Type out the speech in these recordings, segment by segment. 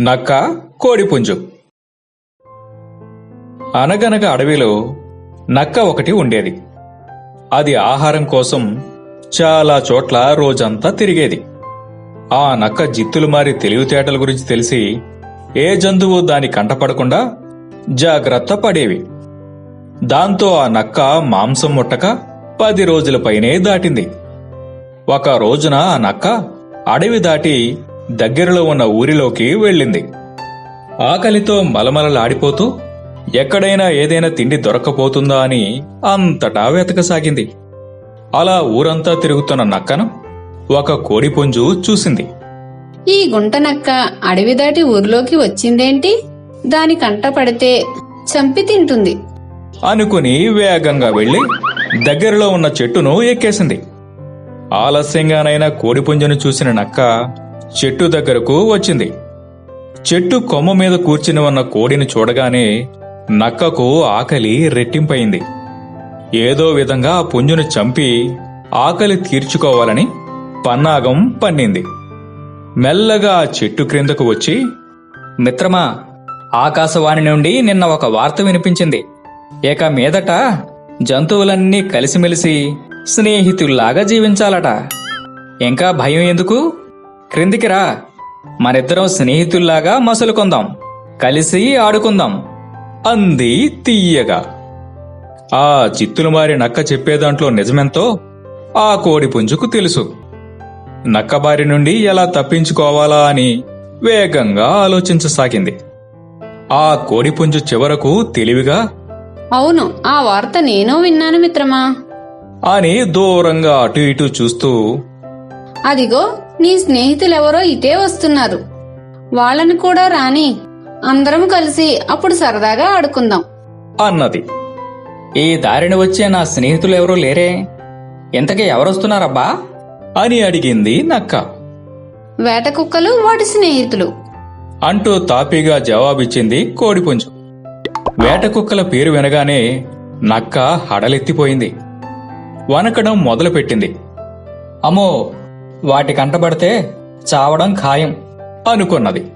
నక్క కోడిపుంజు. అనగనగ అడవిలో నక్క ఒకటి ఉండేది. అది ఆహారం కోసం చాలా చోట్ల రోజంతా తిరిగేది. ఆ నక్క జిత్తులు మారి తెలివితేటల గురించి తెలిసి ఏ జంతువు దాని కంటపడకుండా జాగ్రత్త పడేవి. దాంతో ఆ నక్క మాంసం ముట్టక పది రోజుల పైనే దాటింది. ఒక రోజున ఆ నక్క అడవి దాటి దగ్గరలో ఉన్న ఊరిలోకి వెళ్ళింది. ఆకలితో మలమలలాడిపోతూ ఎక్కడైనా ఏదైనా తిండి దొరక్కపోతుందా అని అంతటా వెతకసాగింది. అలా ఊరంతా తిరుగుతున్న నక్కను ఒక కోడిపుంజు చూసింది. ఈ గుంట నక్క అడవి దాటి ఊర్లోకి వచ్చిందేంటి? దాని కంట పడితే చంపి తింటుంది. అనుకుని వేగంగా వెళ్ళి దగ్గరలో ఉన్న చెట్టును ఎక్కేసింది. ఆలస్యంగానైనా కోడిపుంజను చూసిన నక్క చెట్టు దగ్గరకు వచ్చింది. చెట్టు కొమ్మ మీద కూర్చుని ఉన్న కోడిని చూడగానే నక్కకు ఆకలి రెట్టింపయింది. ఏదో విధంగా ఆ పుంజును చంపి ఆకలి తీర్చుకోవాలని పన్నాగం పన్నింది. మెల్లగా ఆ చెట్టు క్రిందకు వచ్చి మిత్రమా ఆకాశవాణి నుండి నిన్న ఒక వార్త వినిపించింది. ఇక మీదట జంతువులన్నీ కలిసిమెలిసి స్నేహితుల్లాగా జీవించాలట. ఇంకా భయం ఎందుకు? క్రిందికి రా. మనిద్దరం స్నేహితుల్లాగా మసులుకుందాం. కలిసి ఆడుకుందాం. అంది తీయగా ఆ చిత్తులు మారి నక్క చెప్పేదాంట్లో నిజమెంతో ఆ కోడి పుంజుకు తెలుసు. నక్క బారి నుండి ఎలా తప్పించుకోవాలా అని వేగంగా ఆలోచించసాగింది. ఆ కోడిపుంజు చివరకు తెలివిగా అవును ఆ వార్త నేను విన్నాను మిత్రమా? అని దూరంగా అటు ఇటు చూస్తూ అదిగో నీ స్నేహితులెవరో ఇటే వస్తున్నారు. వాళ్ళని కూడా రాని అందరం కలిసి అప్పుడు సరదాగా ఆడుకుందాం. అన్నది. ఈ దారిని వచ్చే నా స్నేహితులు ఎవరూ లేరే? ఇంతకీ ఎవరొస్తున్నారబ్బా? అని అడిగింది నక్క. వేట కుక్కలు వాటి స్నేహితులు. అంటూ తాపీగా జవాబిచ్చింది కోడిపుంజు. వేట కుక్కల పేరు వినగానే నక్క హడలెత్తిపోయింది. వనకడం మొదలుపెట్టింది. అమ్మో వాటి కంటపడితే చావడం ఖాయం అనుకున్నది.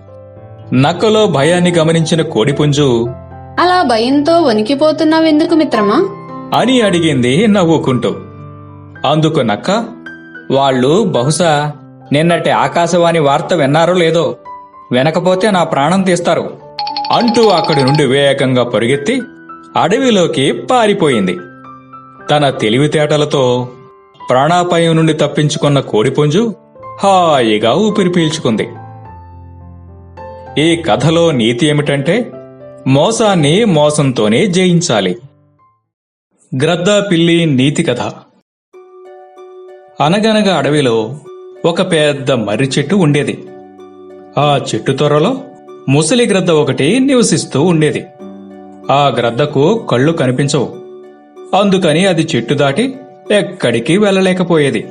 నక్కలో భయాన్ని గమనించిన కోడిపుంజు అలా భయంతో వణికిపోతున్నావెందుకు మిత్రమా? అని అడిగింది నవ్వుకుంటూ. అందుకు నక్క వాళ్ళు బహుశా నిన్నటి ఆకాశవాణి వార్త విన్నారో లేదో వినకపోతే నా ప్రాణం తీస్తారు అంటూ అక్కడి నుండి వేగంగా పరుగెత్తి అడవిలోకి పారిపోయింది. తన తెలివితేటలతో ప్రాణాపాయం నుండి తప్పించుకున్న కోడిపుంజు హాయిగా ఊపిరి పీల్చుకుంది. ఈ కథలో నీతి ఏమిటంటే మోసాన్ని మోసంతోనే జయించాలి. గ్రద్దా పిల్లి నీతి కథ. అనగనగా అడవిలో ఒక పెద్ద మర్రి చెట్టు ఉండేది. ఆ చెట్టు త్వరలో ముసలి గ్రద్ద ఒకటి నివసిస్తూ ఉండేది. ఆ గ్రద్దకు కళ్ళు కనిపించవు. అందుకని అది చెట్టు దాటి ఎక్కడికి వెళ్ళలేకపోయేది.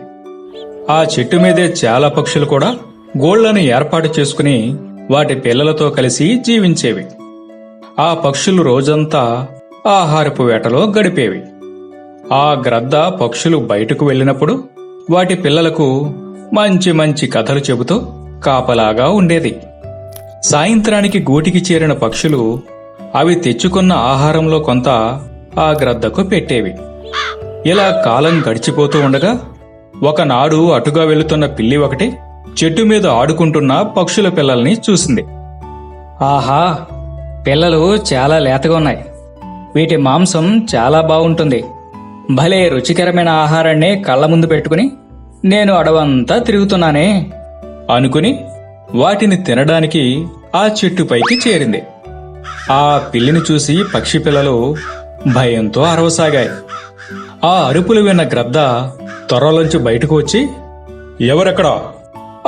ఆ చెట్టు మీదే చాలా పక్షులు కూడా గోళ్ళను ఏర్పాటు చేసుకుని వాటి పిల్లలతో కలిసి జీవించేవి. ఆ పక్షులు రోజంతా ఆహారపు వేటలో గడిపేవి. ఆ గ్రద్ద పక్షులు బయటకు వెళ్ళినప్పుడు వాటి పిల్లలకు మంచి మంచి కథలు చెబుతూ కాపలాగా ఉండేది. సాయంత్రానికి గూటికి చేరిన పక్షులు అవి తెచ్చుకున్న ఆహారంలో కొంత ఆ గ్రద్దకు పెట్టేవి. ఇలా కాలం గడిచిపోతూ ఉండగా ఒకనాడు అటుగా వెళుతున్న పిల్లి ఒకటి చెట్టు మీద ఆడుకుంటున్న పక్షుల పిల్లల్ని చూసింది. ఆహా పిల్లలు చాలా లేతగా ఉన్నాయి. వీటి మాంసం చాలా బాగుంటుంది. భలే రుచికరమైన ఆహారాన్ని కళ్ళ ముందు పెట్టుకుని నేను అడవంతా తిరుగుతున్నానే అనుకుని వాటిని తినడానికి ఆ చెట్టుపైకి చేరింది. ఆ పిల్లిని చూసి పక్షి పిల్లలు భయంతో అరవసాగాయి. ఆ అరుపులు విన్న గ్రద్ద త్వరలోంచి బయటకు వచ్చి ఎవరెక్కడా?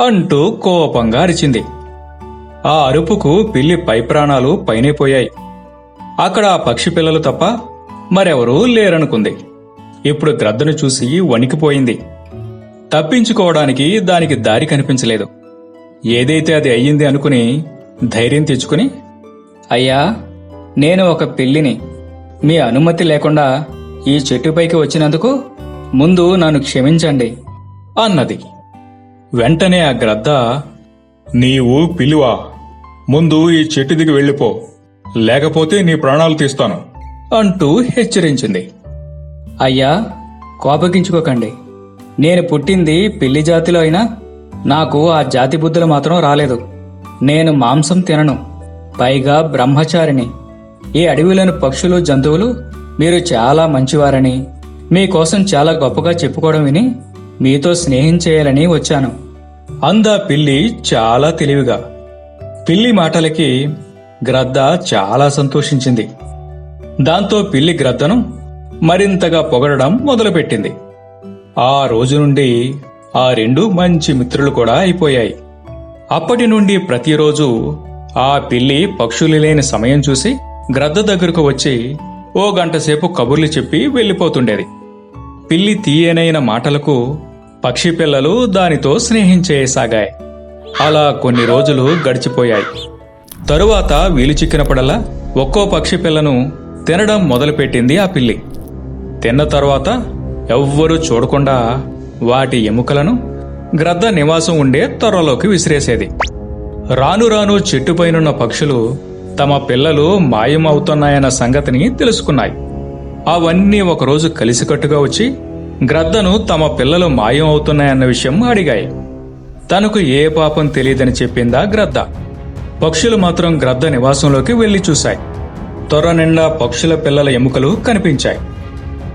అంటూ కోపంగా అరిచింది. ఆ అరుపుకు పిల్లి పై ప్రాణాలు పైనే పోయాయి. అక్కడ ఆ పక్షి పిల్లలు తప్ప మరెవరూ లేరనుకుంది. ఇప్పుడు గ్రద్దను చూసి వణికిపోయింది. తప్పించుకోవడానికి దానికి దారి కనిపించలేదు. ఏదైతే అది అయ్యింది అనుకుని ధైర్యం తెచ్చుకుని అయ్యా నేను ఒక పిల్లిని. మీ అనుమతి లేకుండా ఈ చెట్టుపైకి వచ్చినందుకు ముందు నన్ను క్షమించండి అన్నది. వెంటనే ఆ గ్రద్ద నీవు పిలువా? ముందు ఈ చెట్టు దిగి వెళ్ళిపో. లేకపోతే నీ ప్రాణాలు తీస్తాను. అంటూ హెచ్చరించింది. అయ్యా కోపగించుకోకండి. నేను పుట్టింది పిల్లి జాతిలో అయినా నాకు ఆ జాతి బుద్ధులు మాత్రం రాలేదు. నేను మాంసం తినను. పైగా బ్రహ్మచారిని ఈ అడవిలోని పక్షులు జంతువులు మీరు చాలా మంచివారని మీకోసం చాలా గొప్పగా చెప్పుకోవడం విని మీతో స్నేహం చేయాలని వచ్చాను. అందా పిల్లి చాలా తెలివిగా. పిల్లి మాటలకి గ్రద్ద చాలా సంతోషించింది. దాంతో పిల్లి గ్రద్దను మరింతగా పొగడడం మొదలుపెట్టింది. ఆ రోజు నుండి ఆ రెండు మంచి మిత్రులు కూడా అయిపోయాయి. అప్పటి నుండి ప్రతిరోజు ఆ పిల్లి పక్షులు లేని సమయం చూసి గ్రద్ద దగ్గరకు వచ్చి ఓ గంటసేపు కబుర్లు చెప్పి వెళ్ళిపోతుండేది. పిల్లి తీయనైన మాటలకు పక్షి పిల్లలు దానితో స్నేహించేయసాగాయి అలా కొన్ని రోజులు గడిచిపోయాయి. తరువాత వీలు చిక్కినప్పుడల్లా ఒక్కో పక్షి పిల్లను తినడం మొదలుపెట్టింది ఆ పిల్లి. తిన్న తరువాత ఎవ్వరూ చూడకుండా వాటి ఎముకలను గ్రద్ద నివాసం ఉండే త్వరలోకి విసిరేసేది. రాను రాను చెట్టుపైనున్న పక్షులు తమ పిల్లలు మాయమవుతున్నాయన్న సంగతిని తెలుసుకున్నాయి. అవన్నీ ఒకరోజు కలిసికట్టుగా వచ్చి గ్రద్దను తమ పిల్లలు మాయం అవుతున్నాయన్న విషయం అడిగాయి. తనకు ఏ పాపం తెలియదని చెప్పిందా గ్రద్ద. పక్షులు మాత్రం గ్రద్ద నివాసంలోకి వెళ్ళి చూశాయి. త్వర నిండా పక్షుల పిల్లల ఎముకలు కనిపించాయి.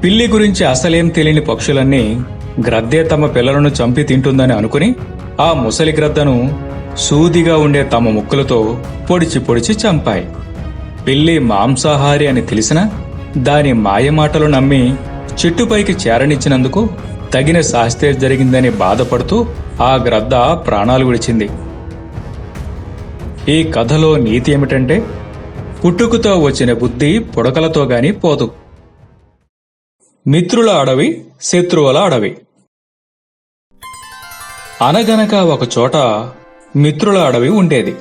పిల్లి గురించి అసలేం తెలియని పక్షులన్నీ గ్రద్దే తమ పిల్లలను చంపి తింటుందని అనుకుని ఆ ముసలి గ్రద్దను సూదిగా ఉండే తమ ముక్కులతో పొడిచి పొడిచి చంపాయి. పిల్లి మాంసాహారి అని తెలిసినా దాని మాయమాటలు నమ్మి చెట్టుపైకి చేరనిచ్చినందుకు తగిన శాస్త్రే జరిగిందని బాధపడుతూ ఆ గ్రద్ద ప్రాణాలు విడిచింది. ఈ కథలో నీతి ఏమిటంటే పుట్టుకతో వచ్చిన బుద్ధి పుడకలతో గాని పోదు. మిత్రుల అడవి శత్రువుల అడవి. అనగనక ఒకచోట మిత్రుల అడవి ఉండేది.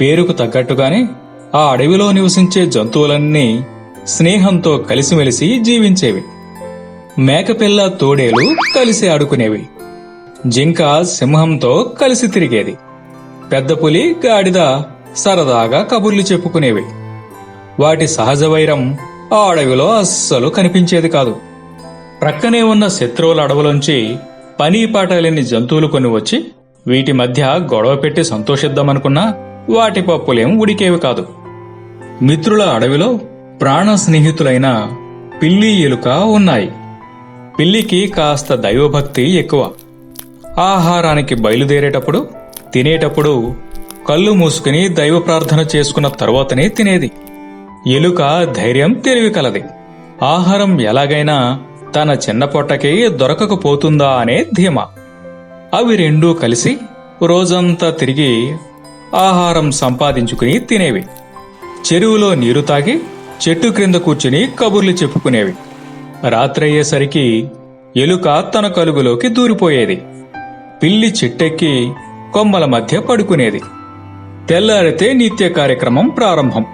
పేరుకు తగ్గట్టుగానే ఆ అడవిలో నివసించే జంతువులన్నీ స్నేహంతో కలిసిమెలిసి జీవించేవి. మేకపిల్ల తోడేలు కలిసి ఆడుకునేవి. జింక సింహంతో కలిసి తిరిగేది. పెద్ద పులి గాడిద సరదాగా కబుర్లు చెప్పుకునేవి. వాటి సహజ వైరం ఆ అడవిలో అస్సలు కనిపించేది కాదు. ప్రక్కనే ఉన్న శత్రువుల అడవులోంచి పని పాట లేని జంతువులు కొన్ని వచ్చి వీటి మధ్య గొడవ పెట్టి సంతోషిద్దామనుకున్నా వాటి పప్పులేం ఉడికేవి కాదు. మిత్రుల అడవిలో ప్రాణ స్నేహితులైన పిల్లి ఎలుక ఉన్నాయి. పిల్లికి కాస్త దైవభక్తి ఎక్కువ. ఆహారానికి బయలుదేరేటప్పుడు తినేటప్పుడు కళ్ళు మూసుకుని దైవ ప్రార్థన చేసుకున్న తరువాతనే తినేది. ఎలుక ధైర్యం తెలివి కలది. ఆహారం ఎలాగైనా తన చిన్న పొట్టకి దొరకకపోతుందా అనే ధీమా. అవి రెండూ కలిసి రోజంతా తిరిగి ఆహారం సంపాదించుకుని తినేవి. చెరువులో నీరు తాగి చెట్టు క్రింద కూర్చుని కబుర్లు చెప్పుకునేవి. రాత్రయ్యేసరికి ఎలుక తన కలుగులోకి దూరిపోయేది. పిల్లి చెట్టెక్కి కొమ్మల మధ్య పడుకునేది. తెల్లారితే నిత్య కార్యక్రమం ప్రారంభం.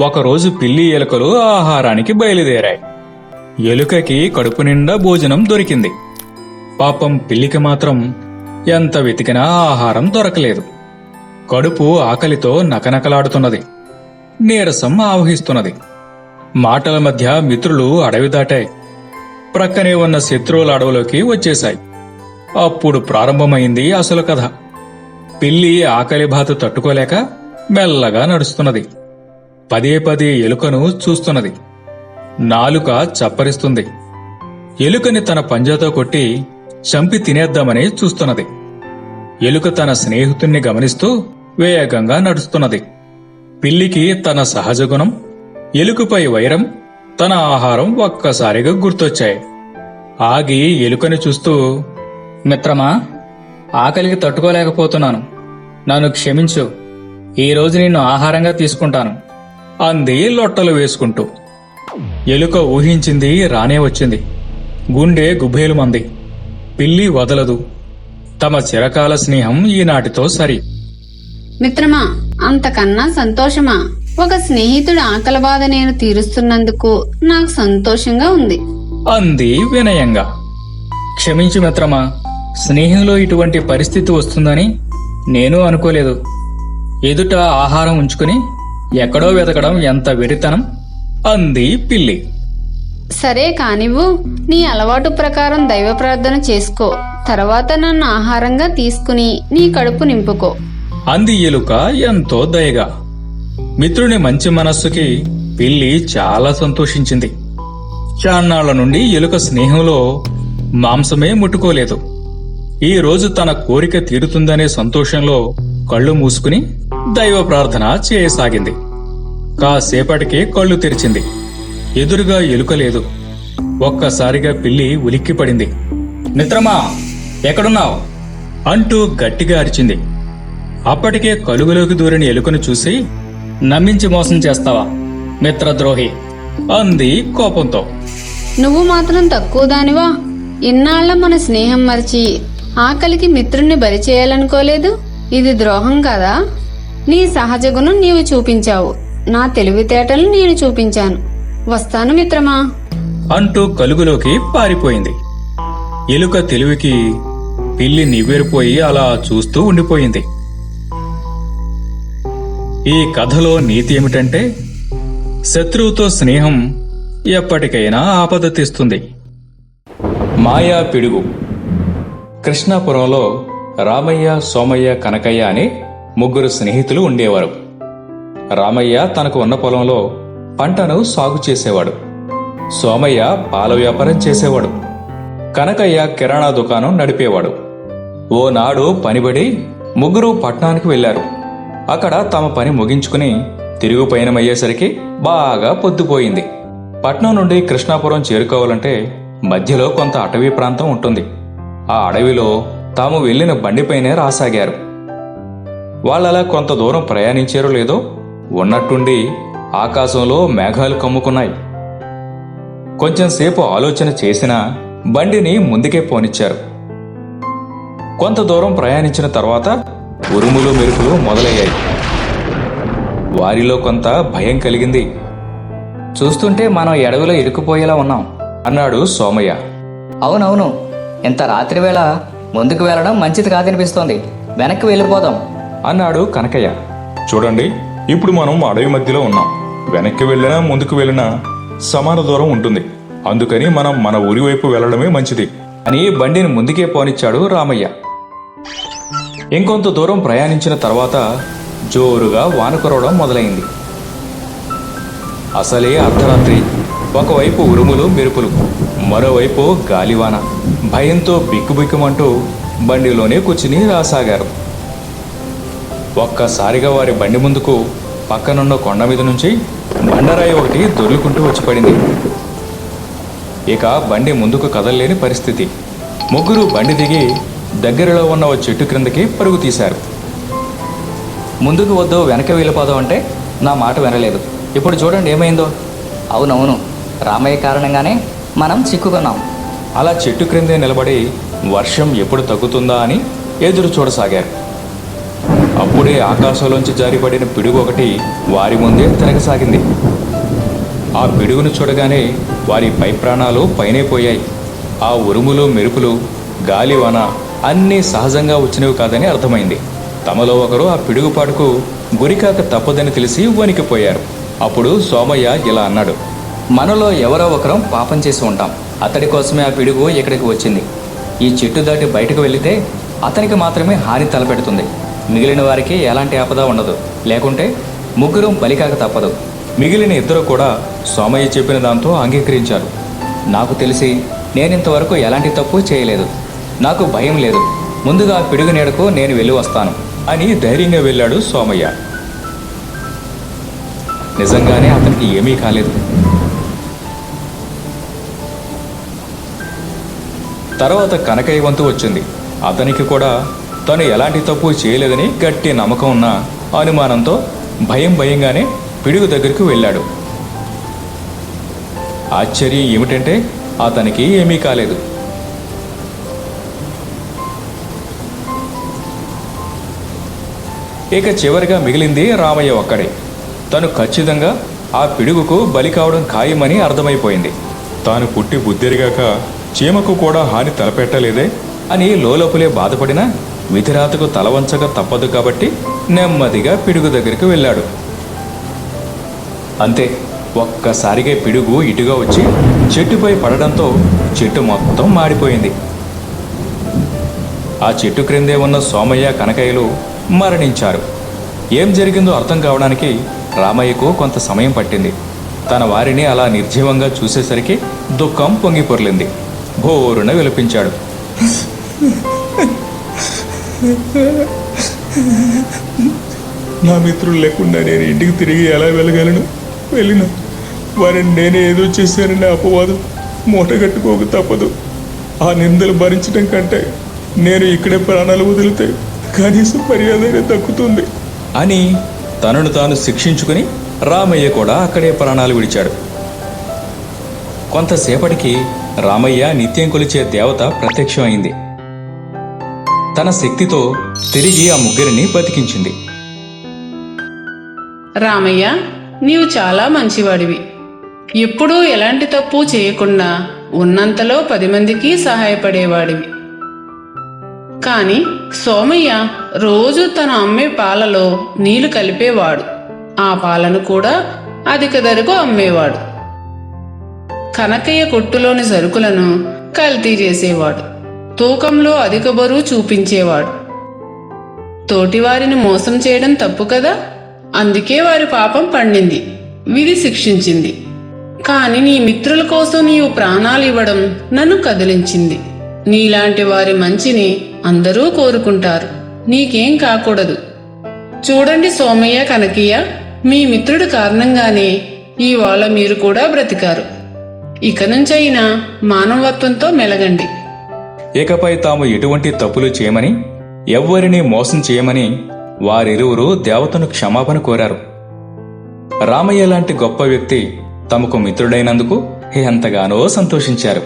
ఒకరోజు పిల్లి ఎలుకలు ఆహారానికి బయలుదేరాయి. ఎలుకకి కడుపు నిండా భోజనం దొరికింది. పాపం పిల్లికి మాత్రం ఎంత వెతికినా ఆహారం దొరకలేదు. కడుపు ఆకలితో నకనకలాడుతున్నది. నీరసం ఆవహిస్తున్నది. మాటల మధ్య మిత్రులు అడవి దాటాయి. ప్రక్కనే ఉన్న శత్రువుల అడవిలోకి వచ్చేశాయి. అప్పుడు ప్రారంభమైంది అసలు కథ. పిల్లి ఆకలి బాధ తట్టుకోలేక మెల్లగా నడుస్తున్నది. పదే పదే ఎలుకను చూస్తున్నది. నాలుక చప్పరిస్తుంది. ఎలుకని తన పంజాతో కొట్టి చంపి తినేద్దామని చూస్తున్నది. ఎలుక తన స్నేహితుణ్ణి గమనిస్తూ వేగంగా నడుస్తున్నది. పిల్లికి తన సహజ గుణం ఎలుకపై వైరం తన ఆహారం ఒక్కసారిగా గుర్తొచ్చాయి. ఆగి ఎలుకని చూస్తూ మిత్రమా ఆకలికి తట్టుకోలేకపోతున్నాను. నన్ను క్షమించు. ఈ రోజు నిన్ను ఆహారంగా తీసుకుంటాను. అంది లొట్టలు వేసుకుంటూ. ఎలుక ఊహించింది రానే వచ్చింది. గుండె గుబ్బేలు మంది పిల్లి వదలదు. తమ చిరకాల స్నేహం ఈనాటితో సరి. మిత్రమా అంతకన్నా సంతోషమా? ఒక స్నేహితుడి ఆకలి బాధ నేను తీరుస్తున్నందుకు నాకు సంతోషంగా ఉంది. అంది వినయంగా. క్షమించు మిత్రమా స్నేహంలో ఇటువంటి పరిస్థితి వస్తుందని నేను అనుకోలేదు. ఎదుట ఆహారం ఉంచుకుని ఎక్కడో వెతకడం ఎంత వెరితనం? అంది పిల్లి. సరే కానివ్వు నీ అలవాటు ప్రకారం దైవ ప్రార్థన చేసుకో. తర్వాత నన్ను ఆహారంగా తీసుకుని నీ కడుపు నింపుకో. అంది ఎలుక ఎంతో దయగా. మిత్రుని మంచి మనస్సుకి పిల్లి చాలా సంతోషించింది. చాన్నాళ్ళ నుండి ఎలుక స్నేహంలో మాంసమే ముట్టుకోలేదు. ఈ రోజు తన కోరిక తీరుతుందనే సంతోషంలో కళ్ళు మూసుకుని దైవ ప్రార్థన చేయసాగింది. కాసేపటికే కళ్ళు తెరిచింది. ఎదురుగా ఎలుక లేదు. ఒక్కసారిగా పిల్లి ఉలిక్కిపడింది. మిత్రమా ఎక్కడున్నావు? అంటూ గట్టిగా అరిచింది. అప్పటికే కలుగులోకి దూరిన ఎలుకను చూసి నమ్మించి మోసం చేస్తావా మిత్రద్రోహి? అంది కోపంతో. నువ్వు మాత్రం తక్కువ దానివా? ఇన్నాళ్ళ మన స్నేహం మరిచి ఆకలికి మిత్రుణ్ణి బలి చేయాలనుకోలేదు? ఇది ద్రోహం కదా? నీ సహజ గుణం నీవు చూపించావు. నా తెలివితేటలు నేను చూపించాను. వస్తాను మిత్రమా? అంటూ కలుగులోకి పారిపోయింది. ఎలుక తెలివికి పిల్లి నివ్వెరిపోయి అలా చూస్తూ ఉండిపోయింది. ఈ కథలో నీతి ఏమిటంటే శత్రువుతో స్నేహం ఎప్పటికైనా ఆపద తెస్తుంది. మాయా పిడుగు. కృష్ణాపురంలో రామయ్య సోమయ్య కనకయ్య అని ముగ్గురు స్నేహితులు ఉండేవారు. రామయ్య తనకు ఉన్న పొలంలో పంటను సాగు చేసేవాడు. సోమయ్య పాల వ్యాపారం చేసేవాడు. కనకయ్య కిరాణా దుకాణం నడిపేవాడు. ఓనాడు పనిబడి ముగ్గురు పట్నానికి వెళ్ళారు అక్కడ తమ పని ముగించుకుని తిరుగు పయనమయ్యేసరికి బాగా పొద్దుపోయింది పట్నం నుండి కృష్ణాపురం చేరుకోవాలంటే మధ్యలో కొంత అటవీ ప్రాంతం ఉంటుంది. ఆ అడవిలో తాము వెళ్ళిన బండిపైనే రాసాగారు. వాళ్ళలా కొంత దూరం ప్రయాణించారో లేదో ఉన్నట్టుండి ఆకాశంలో మేఘాలు కమ్ముకున్నాయి. కొంచెం సేపు ఆలోచన చేసినా బండిని ముందుకే పోనిచ్చారు. కొంత దూరం ప్రయాణించిన తర్వాత ఉరుములు మెరుపులు మొదలయ్యాయి. వారిలో కొంత భయం కలిగింది. చూస్తుంటే మనం ఎడవిలో ఇరుక్కుపోయేలా ఉన్నాం అన్నాడు సోమయ్య. అవునవును ఇంత రాత్రి వేళ ముందుకు వెళ్ళడం మంచిది కాదనిపిస్తోంది. వెనక్కి వెళ్ళిపోదాం అన్నాడు కనకయ్య. చూడండి ఇప్పుడు మనం అడవి మధ్యలో ఉన్నాం. వెనక్కి వెళ్ళినా ముందుకు వెళ్ళినా సమాన దూరం ఉంటుంది. అందుకని మనం మన ఊరి వైపు వెళ్ళడమే మంచిది. అని బండిని ముందుకే పోనిచ్చాడు రామయ్య. ఇంకొంత దూరం ప్రయాణించిన తర్వాత జోరుగా వాన కురవడం మొదలైంది. అసలే అర్ధరాత్రి. ఒకవైపు ఉరుములు మెరుపులు మరోవైపు గాలివాన. భయంతో బిక్కుబిక్కుమంటూ బండిలోనే కూర్చుని రాసాగారు. ఒక్కసారిగా వారి బండి ముందుకు పక్కనున్న కొండ మీద నుంచి బండరాయి ఒకటి దొర్లుకుంటూ వచ్చి పడింది ఇక బండి ముందుకు కదలలేని పరిస్థితి. ముగ్గురు బండి దిగి దగ్గరలో ఉన్న ఓ చెట్టు క్రిందకి పరుగు తీశారు. ముందుకు వద్దు వెనక వెళ్ళిపోదాం అంటే నా మాట వినలేదు. ఇప్పుడు చూడండి ఏమైందో. అవునవును రామయ్య కారణంగానే మనం చిక్కుకున్నాం. అలా చెట్టు క్రిందే నిలబడి వర్షం ఎప్పుడు తగ్గుతుందా అని ఎదురు చూడసాగారు. అప్పుడే ఆకాశంలోంచి జారిపడిన పిడుగు ఒకటి వారి ముందే తిరగసాగింది ఆ పిడుగును చూడగానే వారి పై ప్రాణాలు పైనే పోయాయి. ఆ ఉరుములు మెరుపులు గాలివాన అన్నీ సహజంగా వచ్చినవి కాదని అర్థమైంది. తమలో ఒకరు ఆ పిడుగుపాటుకు గురికాక తప్పదని తెలిసి వణికిపోయారు అప్పుడు సోమయ్య ఇలా అన్నాడు మనలో ఎవరో ఒకరం పాపం చేసి ఉంటాం. అతడి కోసమే ఆ పిడుగు ఇక్కడికి వచ్చింది. ఈ చెట్టు దాటి బయటకు వెళితే అతనికి మాత్రమే హాని తలపెడుతుంది. మిగిలిన వారికి ఎలాంటి ఆపద ఉండదు. లేకుంటే ముగ్గురం బలికాక తప్పదు. మిగిలిన ఇద్దరు కూడా సోమయ్య చెప్పిన దాంతో అంగీకరించారు. నాకు తెలిసి నేనింతవరకు ఎలాంటి తప్పు చేయలేదు. నాకు భయం లేదు. ముందుగా పిడుగు నీడకు నేను వెళ్ళి వస్తాను అని ధైర్యంగా వెళ్ళాడు సోమయ్య. నిజంగానే అతనికి ఏమీ కాలేదు. తర్వాత కనకయ్య వంతు వచ్చింది. అతనికి కూడా తను ఎలాంటి తప్పు చేయలేదని గట్టి నమ్మకం ఉన్న అనుమానంతో భయం భయంగానే పిడుగు దగ్గరికి వెళ్ళాడు. ఆశ్చర్యం ఏమిటంటే అతనికి ఏమీ కాలేదు. ఇక చివరిగా మిగిలింది రామయ్య ఒక్కడే. తను ఖచ్చితంగా ఆ పిడుగుకు బలి కావడం ఖాయమని అర్థమైపోయింది. తాను పుట్టి బుద్ధిరిగాక చీమకు కూడా హాని తలపెట్టలేదే అని లోలోపలే బాధపడినా విధిరాతకు తలవంచక తప్పదు కాబట్టి నెమ్మదిగా పిడుగు దగ్గరికి వెళ్ళాడు. అంతే ఒక్కసారిగా పిడుగు ఇటుగా వచ్చి చెట్టుపై పడడంతో చెట్టు మొత్తం మాడిపోయింది. ఆ చెట్టు క్రిందే ఉన్న సోమయ్య కనకయ్యలు మరణించారు. ఏం జరిగిందో అర్థం కావడానికి రామయ్యకు కొంత సమయం పట్టింది. తన వారిని అలా నిర్జీవంగా చూసేసరికి దుఃఖం పొంగి పొర్లింది భోరున విలపించాడు. నా మిత్రులు లేకుండా నేను ఇంటికి తిరిగి ఎలా వెళ్ళగలను? వెళ్ళిన. వారిని నేనే ఏదో చేశానని అపవాదం మూటగట్టుకోక తప్పదు. ఆ నిందలు భరించడం కంటే నేను ఇక్కడే ప్రాణాలు వదిలితే కనీసం మర్యాదనే దక్కుతుంది. అని తనను తాను శిక్షించుకుని రామయ్య కూడా అక్కడే ప్రాణాలు విడిచాడు. కొంతసేపటికి రామయ్య నిత్యం కొలిచే దేవత ప్రత్యక్షమైంది. తన శక్తితో తిరిగి ఆ ముగ్గురిని బతికించింది. రామయ్య నీవు చాలా మంచివాడివి. ఎప్పుడూ ఎలాంటి తప్పు చేయకుండా ఉన్నంతలో పది మందికి సహాయపడేవాడివి. కాని సోమయ్య రోజు తన అమ్మే పాలలో నీళ్ళు కలిపేవాడు. ఆ పాలను కూడా అధిక ధరకు అమ్మేవాడు. కనకయ్య కొట్టులోని సరుకులను కల్తీ చేసేవాడు. తూకంలో అధిక బరువు చూపించేవాడు. తోటివారిని మోసం చేయడం తప్పు కదా? అందుకే వారి పాపం పండింది విధి శిక్షించింది. కాని నీ మిత్రుల కోసం నీవు ప్రాణాలు ఇవ్వడం నన్ను కదిలించింది. నీలాంటి వారి మంచిని అందరూ కోరుకుంటారు. నీకేం కాకూడదు. చూడండి సోమయ్య కనకయ్య మీ మిత్రుడు కారణంగానే ఇవాళ మీరు కూడా బ్రతికారు. ఇక నుంచైనా మానవత్వంతో మెలగండి. ఇకపై తాము ఎటువంటి తప్పులు చేయమని ఎవ్వరినీ మోసం చేయమని వారిరువురు దేవతను క్షమాపణ కోరారు. రామయ్య లాంటి గొప్ప వ్యక్తి తమకు మిత్రుడైనందుకు ఎంతగానో సంతోషించారు.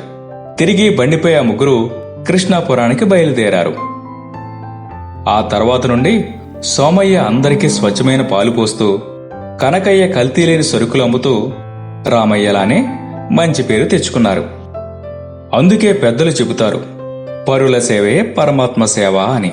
తిరిగి బండిపై ఆ ముగ్గురు కృష్ణాపురానికి బయలుదేరారు. ఆ తర్వాత నుండి సోమయ్య అందరికీ స్వచ్ఛమైన పాలు పోస్తూ కనకయ్య కల్తీ లేని సరుకులు అమ్ముతూ రామయ్యలానే మంచి పేరు తెచ్చుకున్నారు. అందుకే పెద్దలు చెబుతారు పరుల సేవే పరమాత్మ సేవ అని.